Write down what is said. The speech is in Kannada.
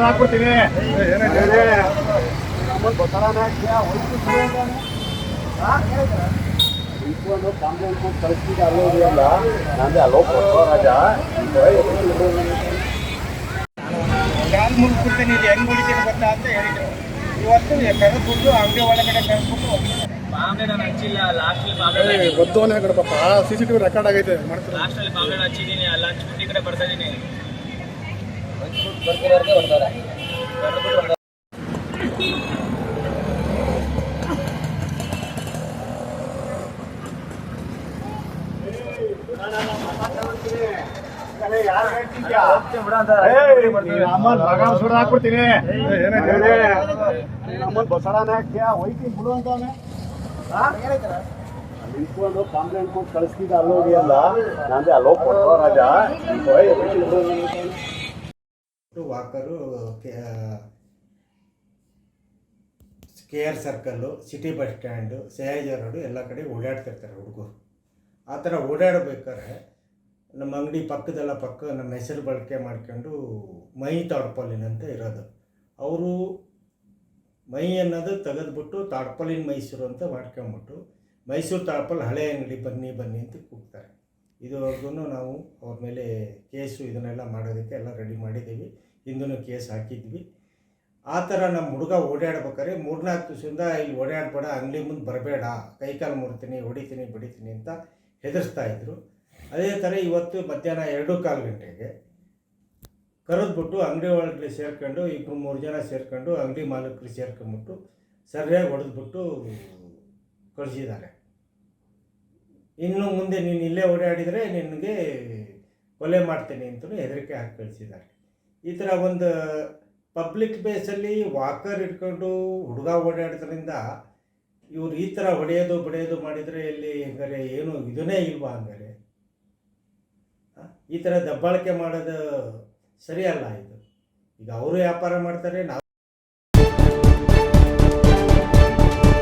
ಹಾಕ್ಬಿಡ್ತೀನಿ ಕಳಿಸ್ತಿದ್ದೆ ಅಲ್ಲೋ ಇದೆಯಲ್ಲ ಅಲ್ಲೋ ಕೊಟ್ಟೋ ರಾಜ ಕಾಲು ಮುಗಿಸ್ಬಿಡ್ತೀನಿ ಇಲ್ಲಿ ಹೆಂಗ್ ಮುಡಿತೀನಿ ಗೊತ್ತಾ ಅಂತ ಹೇಳಿದ್ರು. ಇವತ್ತು ಕರೆದ್ಬಿಟ್ಟು ಅಂಗಡಿ ಒಳಗಡೆ ಕರೆದ್ಬಿಟ್ಟು ಸಿ ಸಿ ಟಿವಿ ರೆಕಾರ್ಡ್ ಆಗೈತೆ ಮಾಡ್ತಾರೆ? ಲಾಸ್ಟಲ್ಲಿ ಬಾಂಬೆ ಹಚ್ಚಿದ್ದೀನಿ ಅಲ್ಲ ಹಚ್ಬಿಟ್ಟು ಈ ಕಡೆ ಬರ್ತಾ ಇದ್ದೀನಿ ಅಮ್ಮನ್ ಮಗ ಸುರ ಹಾಕ್ಬಿಡ್ತೀನಿ. ಅಮ್ಮನ್ ಬಸಳಾನೆ ಹಾಕ್ತೀಯ? ಹೋಯ್ತೀನಿ ಬಿಡು ಅಂತವನೆ ನಿಂತ್ಕೊಂಡು ಕಂಪ್ಲೇಂಟ್ ಕೊಟ್ಟು ಕಳಿಸ್ತಿದ್ದ ಅಲ್ಲೋಗಿ ಅಲ್ಲ ನಾನೇ ಅಲ್ಲೋ ಕೊಟ್ಟೋ ರಾಜ. Walkaroo K R circle city bus stand Sayaji road ಎಲ್ಲ ಕಡೆ ಓಡಾಡ್ತಿರ್ತಾರೆ ಹುಡುಗರು. ಆ ಥರ ಓಡಾಡಬೇಕಾದ್ರೆ ನಮ್ಮ ಅಂಗಡಿ ಪಕ್ಕದೆಲ್ಲ ಪಕ್ಕ ನಮ್ಮ ಹೆಸರು ಬಳಕೆ ಮಾಡ್ಕೊಂಡು ಮೈ ತಾಡ್ಪಾಲಿನ್ ಇರೋದು. ಅವರು ಮೈ ಅನ್ನೋದು ತೆಗೆದ್ಬಿಟ್ಟು ತಾಡ್ಪಲಿನ ಮೈಸೂರು ಅಂತ ಮಾಡ್ಕೊಂಬಿಟ್ಟು ಮೈಸೂರು ತಾಡ್ಪಲ್ ಹಳೆ ಅಂಗಡಿ ಬನ್ನಿ ಬನ್ನಿ ಅಂತ ಕೂಗ್ತಾರೆ. ಇದುವರೆಗೂ ನಾವು ಅವ್ರ ಮೇಲೆ ಕೇಸು ಇದನ್ನೆಲ್ಲ ಮಾಡೋದಕ್ಕೆ ಎಲ್ಲ ರೆಡಿ ಮಾಡಿದ್ದೀವಿ. ಹಿಂದೂ ಕೇಸ್ ಹಾಕಿದ್ವಿ. ಆ ಥರ ನಮ್ಮ ಹುಡುಗ ಓಡಾಡ್ಬೇಕಾದ್ರೆ ಮೂರ್ನಾಲ್ಕು ದಿವಸದಿಂದ ಇಲ್ಲಿ ಓಡಾಡಬೇಡ, ಅಂಗಡಿ ಮುಂದೆ ಬರಬೇಡ, ಕೈಕಾಲು ಮುರ್ತೀನಿ, ಹೊಡಿತೀನಿ, ಬಡಿತೀನಿ ಅಂತ ಹೆದರಿಸ್ತಾ ಇದ್ರು. ಅದೇ ಥರ ಇವತ್ತು ಮಧ್ಯಾಹ್ನ ಎರಡು ಕಾಲು ಗಂಟೆಗೆ ಕರೆದ್ಬಿಟ್ಟು ಅಂಗಡಿ ಒಳಗಡೆ ಸೇರ್ಕೊಂಡು ಇಬ್ಬರು ಮೂರು ಜನ ಸೇರ್ಕೊಂಡು ಅಂಗಡಿ ಮಾಲೀಕರು ಸೇರ್ಕೊಂಬಿಟ್ಟು ಸರಿಯಾಗಿ ಹೊಡೆದ್ಬಿಟ್ಟು ಕಳಿಸಿದ್ದಾರೆ. ಇನ್ನು ಮುಂದೆ ನೀನು ಇಲ್ಲೇ ಓಡಾಡಿದರೆ ನಿನಗೆ ಕೊಲೆ ಮಾಡ್ತೀನಿ ಅಂತಲೂ ಹೆದರಿಕೆ ಹಾಕಿ ಕಳಿಸಿದ್ದಾರೆ. ಈ ಥರ ಒಂದು ಪಬ್ಲಿಕ್ ಬೇಸಲ್ಲಿ ವಾಕರ್ ಇಟ್ಕೊಂಡು ಹುಡುಗ ಓಡಾಡೋದ್ರಿಂದ ಇವ್ರು ಈ ಥರ ಹೊಡೆಯೋದು ಬಡಿಯೋದು ಮಾಡಿದರೆ ಇಲ್ಲಿ ಹಂಗಾರೆ ಏನು ಇದನ್ನೇ ಇಲ್ವಾ ಹಂಗಾರೆ? ಈ ಥರ ದಬ್ಬಾಳಿಕೆ ಮಾಡೋದು ಸರಿಯಲ್ಲ ಇದು. ಈಗ ಅವರು ವ್ಯಾಪಾರ ಮಾಡ್ತಾರೆ ನಾವು